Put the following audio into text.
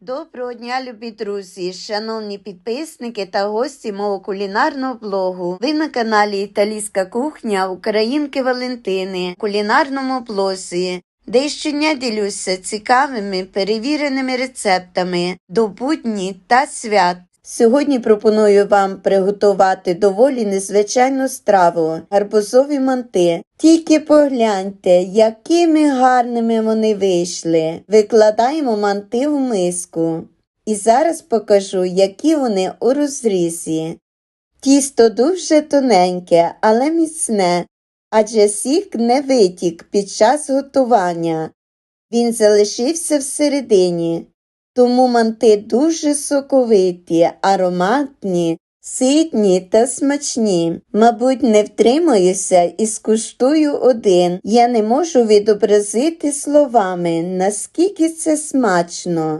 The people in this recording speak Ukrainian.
Доброго дня, любі друзі, шановні підписники та гості мого кулінарного блогу. Ви на каналі Італійська кухня Українки Валентини, кулінарному блозі, де щодня ділюся цікавими перевіреними рецептами до будні та свят. Сьогодні пропоную вам приготувати доволі незвичайну страву гарбузові манти. Тільки погляньте, якими гарними вони вийшли. Викладаємо манти в миску. І зараз покажу, які вони у розрізі. Тісто дуже тоненьке, але міцне, адже сік не витік під час готування. Він залишився всередині. Тому манти дуже соковиті, ароматні, ситні та смачні. Мабуть, не втримуюся і скуштую один. Я не можу відобразити словами, наскільки це смачно.